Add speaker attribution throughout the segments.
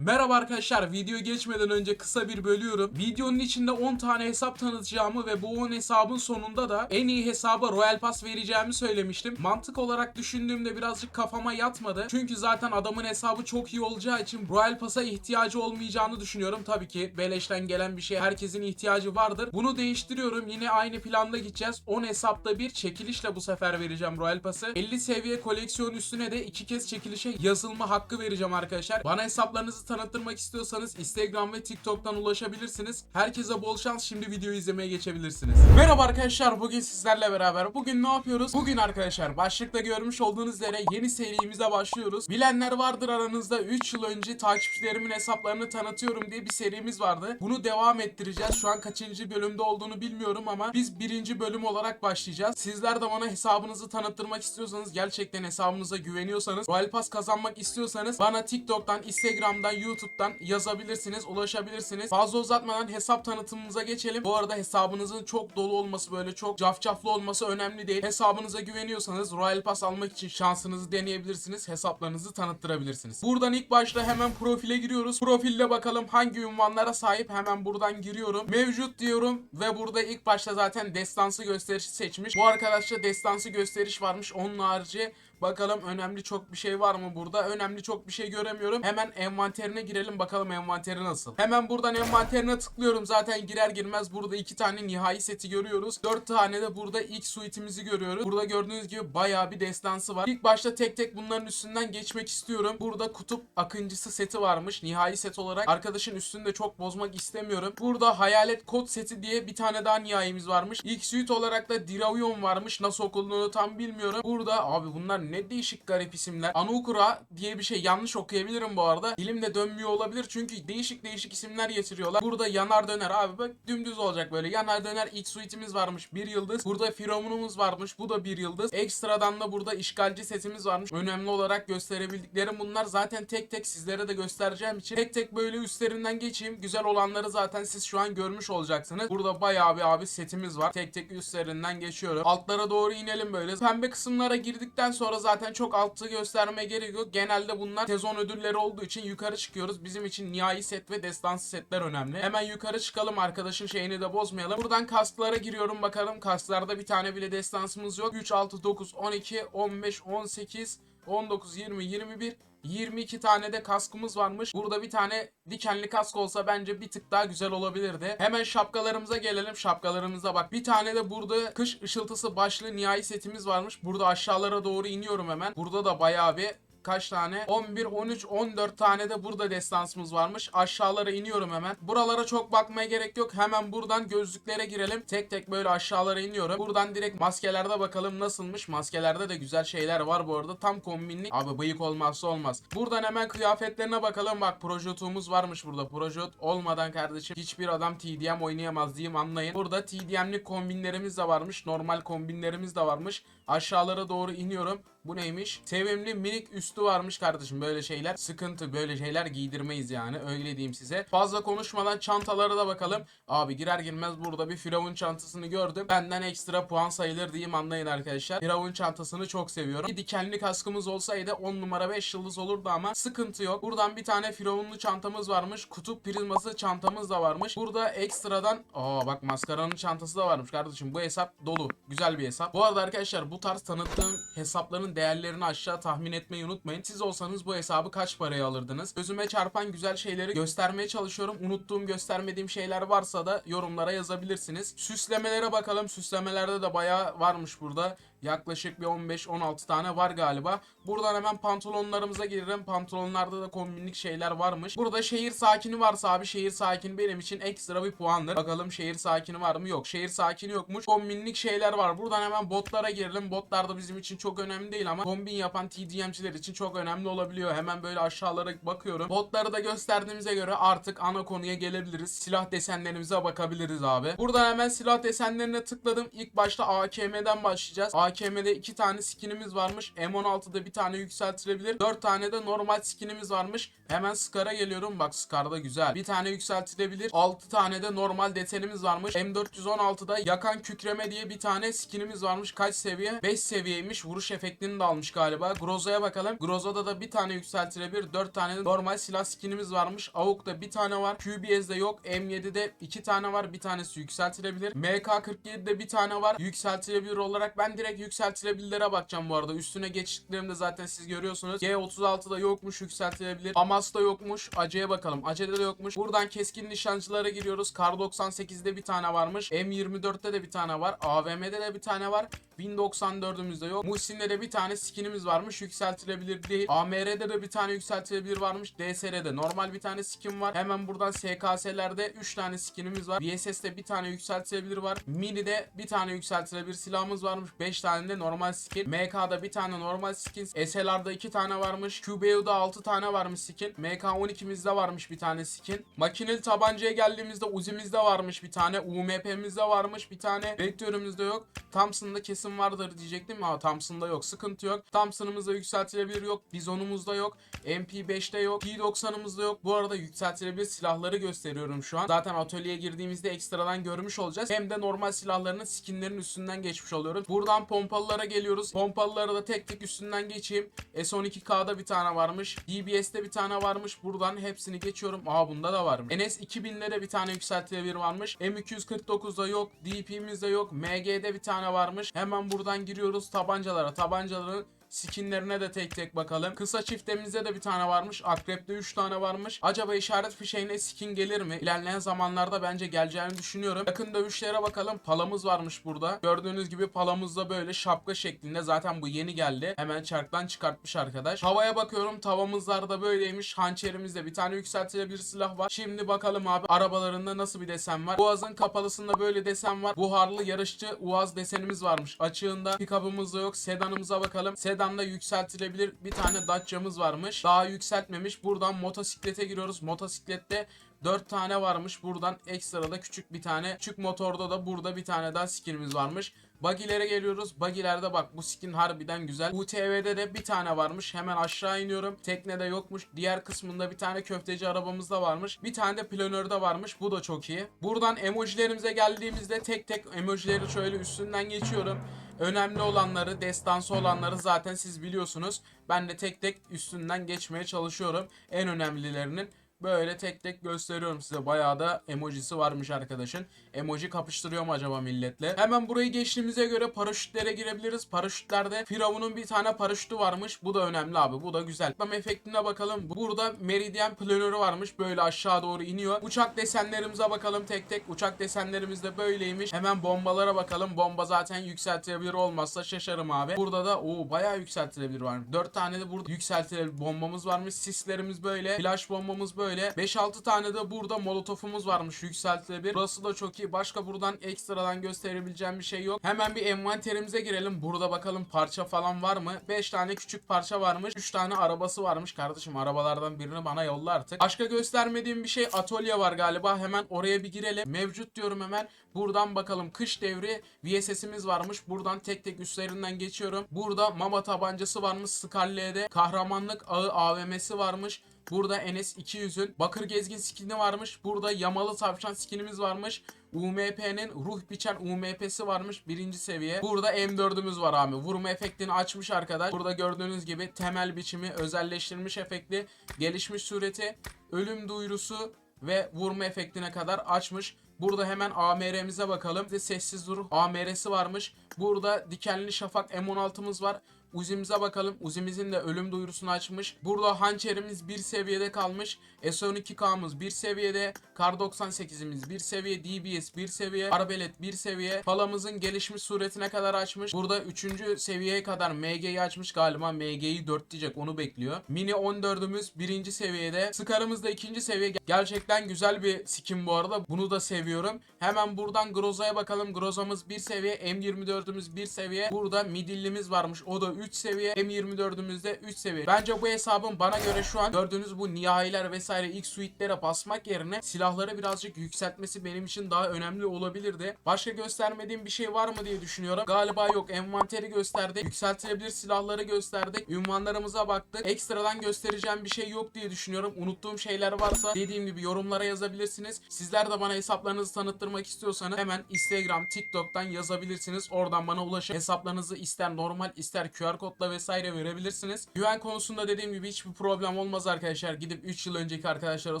Speaker 1: Merhaba arkadaşlar video geçmeden önce kısa bir bölüyorum. Videonun içinde 10 tane hesap tanıtacağımı ve bu 10 hesabın sonunda da en iyi hesaba Royal Pass vereceğimi söylemiştim. Mantık olarak düşündüğümde birazcık kafama yatmadı. Çünkü zaten adamın hesabı çok iyi olacağı için Royal Pass'a ihtiyacı olmayacağını düşünüyorum. Tabii ki beleşten gelen bir şey herkesin ihtiyacı vardır. Bunu değiştiriyorum. Yine aynı planda gideceğiz. 10 hesapta bir çekilişle bu sefer vereceğim Royal Pass'ı. 50 seviye koleksiyon üstüne de iki kez çekilişe yazılma hakkı vereceğim arkadaşlar. Bana hesaplarınızı tanıttırmak istiyorsanız Instagram ve TikTok'tan ulaşabilirsiniz. Herkese bol şans. Şimdi videoyu izlemeye geçebilirsiniz. Merhaba arkadaşlar. Bugün sizlerle beraber. Bugün ne yapıyoruz? Bugün arkadaşlar başlıkta görmüş olduğunuz üzere yeni serimize başlıyoruz. Bilenler vardır aranızda 3 yıl önce takipçilerimin hesaplarını tanıtıyorum diye bir serimiz vardı. Bunu devam ettireceğiz. Şu an kaçıncı bölümde olduğunu bilmiyorum ama biz birinci bölüm olarak başlayacağız. Sizler de bana hesabınızı tanıttırmak istiyorsanız gerçekten hesabınıza güveniyorsanız Royal Pass kazanmak istiyorsanız bana TikTok'tan, Instagram'dan, YouTube'dan yazabilirsiniz, ulaşabilirsiniz. Fazla uzatmadan hesap tanıtımımıza geçelim. Bu arada hesabınızın çok dolu olması böyle çok cafcaflı olması önemli değil. Hesabınıza güveniyorsanız Royal Pass almak için şansınızı deneyebilirsiniz. Hesaplarınızı tanıttırabilirsiniz. Buradan ilk başta hemen profile giriyoruz. Profilde bakalım hangi ünvanlara sahip hemen buradan giriyorum. Mevcut diyorum ve burada ilk başta zaten destansı gösterişi seçmiş. Bu arkadaşta destansı gösteriş varmış. Onun harici Bakalım önemli çok bir şey var mı burada? Önemli çok bir şey göremiyorum. Hemen envanterine girelim bakalım envanteri nasıl. Hemen buradan envanterine tıklıyorum. Zaten girer girmez burada iki tane nihai seti görüyoruz. Dört tane de burada ilk suite'imizi görüyoruz. Burada gördüğünüz gibi bayağı bir destansı var. İlk başta tek tek bunların üstünden geçmek istiyorum. Burada kutup akıncısı seti varmış. Nihai set olarak. Arkadaşın üstünü de çok bozmak istemiyorum. Burada hayalet kod seti diye bir tane daha nihayimiz varmış. İlk suite olarak da Diravion varmış. Nasıl okunduğunu tam bilmiyorum. Burada abi bunlar ne değişik garip isimler. Anukura diye bir şey yanlış okuyabilirim bu arada. Dilim de dönmüyor olabilir çünkü değişik değişik isimler getiriyorlar. Burada yanar döner abi bak dümdüz olacak böyle. Yanar döner ilk suite'imiz varmış bir yıldız. Burada firavunumuz varmış bu da bir yıldız. Ekstradan da burada işgalci setimiz varmış. Önemli olarak gösterebildiklerim bunlar. Zaten tek tek sizlere de göstereceğim için tek tek böyle üstlerinden geçeyim. Güzel olanları zaten siz şu an görmüş olacaksınız. Burada bayağı bir abi setimiz var. Tek tek üstlerinden geçiyorum. Altlara doğru inelim böyle. Pembe kısımlara girdikten sonra zaten çok altı göstermeye gerek yok. Genelde bunlar sezon ödülleri olduğu için yukarı çıkıyoruz. Bizim için nihai set ve destansı setler önemli. Hemen yukarı çıkalım arkadaşın şeyini de bozmayalım. Buradan kasklara giriyorum bakalım. Kasklarda bir tane bile destansımız yok. 3, 6, 9, 12, 15, 18, 19, 20, 21 22 tane de kaskımız varmış. Burada bir tane dikenli kask olsa bence bir tık daha güzel olabilirdi. Hemen şapkalarımıza gelelim. Şapkalarımıza bak. Bir tane de burada kış ışıltısı başlı nihai setimiz varmış. Burada aşağılara doğru iniyorum hemen. Burada da bayağı bir kaç tane? 11, 13, 14 tane de burada destansımız varmış. Aşağılara iniyorum hemen. Buralara çok bakmaya gerek yok. Hemen buradan gözlüklere girelim. Tek tek böyle aşağılara iniyorum. Buradan direkt maskelerde bakalım nasılmış. Maskelerde de güzel şeyler var bu arada. Tam kombinlik. Abi bıyık olmazsa olmaz. Buradan hemen kıyafetlerine bakalım. Bak projotumuz varmış burada. Projot olmadan kardeşim hiçbir adam TDM oynayamaz diyeyim anlayın. Burada TDM'lik kombinlerimiz de varmış. Normal kombinlerimiz de varmış. Aşağılara doğru iniyorum. Bu neymiş? Sevimli minik üstü varmış kardeşim böyle şeyler. Sıkıntı böyle şeyler giydirmeyiz yani öyle diyeyim size. Fazla konuşmadan çantalara da bakalım. Abi girer girmez burada bir firavun çantasını gördüm. Benden ekstra puan sayılır diyeyim anlayın arkadaşlar. Firavun çantasını çok seviyorum. Bir dikenli kaskımız olsaydı 10 numara 5 yıldız olurdu ama sıkıntı yok. Buradan bir tane firavunlu çantamız varmış. Kutup prizması çantamız da varmış. Burada ekstradan aa bak maskaranın çantası da varmış kardeşim. Bu hesap dolu. Güzel bir hesap. Bu arada arkadaşlar bu tarz tanıttığım hesapların değerlerini aşağı tahmin etmeyi unutmayın. Siz olsanız bu hesabı kaç paraya alırdınız? Gözüme çarpan güzel şeyleri göstermeye çalışıyorum. Unuttuğum, göstermediğim şeyler varsa da yorumlara yazabilirsiniz. Süslemelere bakalım. Süslemelerde de bayağı varmış burada. Yaklaşık bir 15-16 tane var galiba. Buradan hemen pantolonlarımıza girelim. Pantolonlarda da kombinlik şeyler varmış. Burada şehir sakini varsa abi şehir sakini benim için ekstra bir puandır. Bakalım şehir sakini var mı? Yok. Şehir sakini yokmuş. Kombinlik şeyler var. Buradan hemen botlara girelim. Botlar da bizim için çok önemli değil ama kombin yapan TDM'ciler için çok önemli olabiliyor. Hemen böyle aşağılara bakıyorum. Botları da gösterdiğimize göre artık ana konuya gelebiliriz. Silah desenlerimize bakabiliriz abi. Buradan hemen silah desenlerine tıkladım. İlk başta AKM'den başlayacağız. AKM'de 2 tane skinimiz varmış. M16'da bir tane yükseltilebilir. 4 tane de normal skinimiz varmış. Hemen Scar'a geliyorum. Bak Scar'da güzel. Bir tane yükseltilebilir. 6 tane de normal desenimiz varmış. M416'da yakan kükreme diye bir tane skinimiz varmış. Kaç seviye? 5 seviyeymiş. Vuruş efektini de almış galiba. Groza'ya bakalım. Groza'da da bir tane yükseltilebilir. 4 tane de normal silah skinimiz varmış. AUK'da bir tane var. QBS'de yok. M7'de 2 tane var. Bir tanesi yükseltilebilir. MK47'de bir tane var. Yükseltilebilir olarak ben direkt yükseltilebilirlere bakacağım bu arada. Üstüne geçtiklerimde zaten siz görüyorsunuz. G36'da yokmuş yükseltilebilir. Amas'ta yokmuş. Ace'ye bakalım. Ace'de de yokmuş. Buradan keskin nişancılara giriyoruz. Kar 98'de bir tane varmış. M24'te de bir tane var. AVM'de de bir tane var. 1094'ümüzde yok. Muhsin'de de bir tane skinimiz varmış. Yükseltilebilir değil. AMR'de de bir tane yükseltilebilir varmış. DSR'de normal bir tane skin var. Hemen buradan SKS'lerde 3 tane skinimiz var. VSS'de bir tane yükseltilebilir var. Mini'de bir tane yükseltilebilir silahımız varmış. 5 tane de normal skin. MK'da bir tane normal skin. SLR'da 2 tane varmış. QBU'da 6 tane varmış skin. MK12'mizde varmış bir tane skin. Makineli tabancaya geldiğimizde Uzi'mizde varmış bir tane. UMP'mizde varmış bir tane. Vektörümüzde yok. Thompson'da kesin vardır diyecektim ama Thompson'da yok. Sıkıntı yok. Thompson'ımızda yükseltilebilir yok. Bizon'umuzda yok. MP5'te yok. P90'ımızda yok. Bu arada yükseltilebilir silahları gösteriyorum şu an. Zaten atölyeye girdiğimizde ekstradan görmüş olacağız. Hem de normal silahlarının skinlerin üstünden geçmiş oluyoruz. Buradan pompalılara geliyoruz. Pompalılara da tek tek üstünden geçeyim. S12K'da bir tane varmış. DBS'de bir tane varmış. Buradan hepsini geçiyorum. Aa bunda da varmış. NS 2000'de de bir tane yükseltilebilir varmış. M249'da yok. DP'mizde yok. MG'de bir tane varmış. Hemen buradan giriyoruz tabancalara. Tabancaların skinlerine de tek tek bakalım. Kısa çiftemizde de bir tane varmış. Akrep'te 3 tane varmış. Acaba işaret fişeğine skin gelir mi? İlerleyen zamanlarda bence geleceğini düşünüyorum. Yakın dövüşlere bakalım. Palamız varmış burada. Gördüğünüz gibi palamızda böyle şapka şeklinde. Zaten bu yeni geldi. Hemen çarktan çıkartmış arkadaş. Havaya bakıyorum. Tavamızlar da böyleymiş. Hançerimizde bir tane yükseltilebilir silah var. Şimdi bakalım abi arabalarında nasıl bir desen var. Boğazın kapalısında böyle desen var. Buharlı yarışçı Uaz desenimiz varmış. Açığında pick-up'ımız da yok. Sedanımıza bakalım. Sedanda yükseltilebilir bir tane Dacia'mız varmış. Daha yükseltmemiş. Buradan motosiklete giriyoruz. Motosiklette 4 tane varmış. Buradan ekstra da küçük bir tane. Küçük motorda da burada bir tane daha skinimiz varmış. Buggy'lere geliyoruz. Buggy'lerde bak bu skin harbiden güzel. UTV'de de bir tane varmış. Hemen aşağı iniyorum. Teknede yokmuş. Diğer kısmında bir tane köfteci arabamızda varmış. Bir tane de planörde varmış. Bu da çok iyi. Buradan emojilerimize geldiğimizde tek tek emojileri şöyle üstünden geçiyorum. Önemli olanları, destansı olanları zaten siz biliyorsunuz. Ben de tek tek üstünden geçmeye çalışıyorum. En önemlilerinin. Böyle tek tek gösteriyorum size. Bayağı da emojisi varmış arkadaşın. Emoji kapıştırıyor mu acaba milletle? Hemen burayı geçtiğimize göre paraşütlere girebiliriz. Paraşütlerde Firavun'un bir tane paraşütü varmış. Bu da önemli abi. Bu da güzel. Tam efektine bakalım. Burada Meridian planörü varmış. Böyle aşağı doğru iniyor. Uçak desenlerimize bakalım tek tek. Uçak desenlerimiz de böyleymiş. Hemen bombalara bakalım. Bomba zaten yükseltilebilir olmazsa şaşarım abi. Burada da o bayağı yükseltilebilir var. 4 tane de burada yükseltilebilir bombamız varmış. Sislerimiz böyle. Flash bombamız böyle. 5-6 tane de burada molotofumuz varmış yükseltilebilir. Burası da çok iyi. Başka buradan ekstradan gösterebileceğim bir şey yok. Hemen bir envanterimize girelim. Burada bakalım parça falan var mı? 5 tane küçük parça varmış. 3 tane arabası varmış. Kardeşim arabalardan birini bana yolla artık. Başka göstermediğim bir şey atölye var galiba. Hemen oraya bir girelim. Mevcut diyorum hemen. Buradan bakalım kış devri VSS'imiz varmış. Buradan tek tek üstlerinden geçiyorum. Burada mama tabancası varmış Scarlet'de. Kahramanlık ağı AVM'si varmış. Burada NS 200'ün Bakır Gezgin skini varmış. Burada Yamalı Tavşan skinimiz varmış. UMP'nin ruh biçen UMP'si varmış birinci seviye. Burada M4'ümüz var abi. Vurma efektini açmış arkadaş. Burada gördüğünüz gibi temel biçimi özelleştirilmiş efekti, gelişmiş sureti, ölüm duyurusu ve vurma efektine kadar açmış. Burada hemen AMR'mize bakalım. Sessiz duruş AMR'si varmış. Burada dikenli şafak M16'mız var. Uzi'mize bakalım. Uzi'mizin de ölüm duyurusunu açmış. Burada hançerimiz bir seviyede kalmış. S12K'mız bir seviyede. Kar 98'imiz bir seviye. DBS bir seviye. Arbelet bir seviye. Palamızın gelişmiş suretine kadar açmış. Burada 3. seviyeye kadar MG'yi açmış galiba. MG'yi 4 diyecek onu bekliyor. Mini 14'ümüz birinci seviyede. Scar'ımız da ikinci seviye. Gerçekten güzel bir skin bu arada. Bunu da seviyorum. Hemen buradan Groza'ya bakalım. Groza'mız bir seviye. M24'ümüz bir seviye. Burada midillimiz varmış. O da 3 seviye M24'ümüz de 3 seviye. Bence bu hesabın bana göre şu an gördüğünüz bu nihayiler vesaire ilk suitlere basmak yerine silahları birazcık yükseltmesi benim için daha önemli olabilirdi. Başka göstermediğim bir şey var mı diye düşünüyorum. Galiba yok. Envanteri gösterdik. Yükseltilebilir silahları gösterdik. Ünvanlarımıza baktık. Ekstradan göstereceğim bir şey yok diye düşünüyorum. Unuttuğum şeyler varsa dediğim gibi yorumlara yazabilirsiniz. Sizler de bana hesaplarınızı tanıttırmak istiyorsanız hemen Instagram, TikTok'tan yazabilirsiniz. Oradan bana ulaşıp hesaplarınızı ister normal ister QR kodla vesaire verebilirsiniz. Güven konusunda dediğim gibi hiçbir problem olmaz arkadaşlar. Gidip 3 yıl önceki arkadaşlara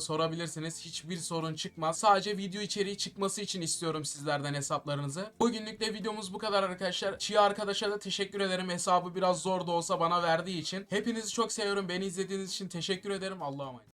Speaker 1: sorabilirsiniz. Hiçbir sorun çıkmaz. Sadece video içeriği çıkması için istiyorum sizlerden hesaplarınızı. Bugünlük de videomuz bu kadar arkadaşlar. Çiğ arkadaşa da teşekkür ederim. Hesabı biraz zor da olsa bana verdiği için. Hepinizi çok seviyorum. Beni izlediğiniz için teşekkür ederim. Allah'a emanet.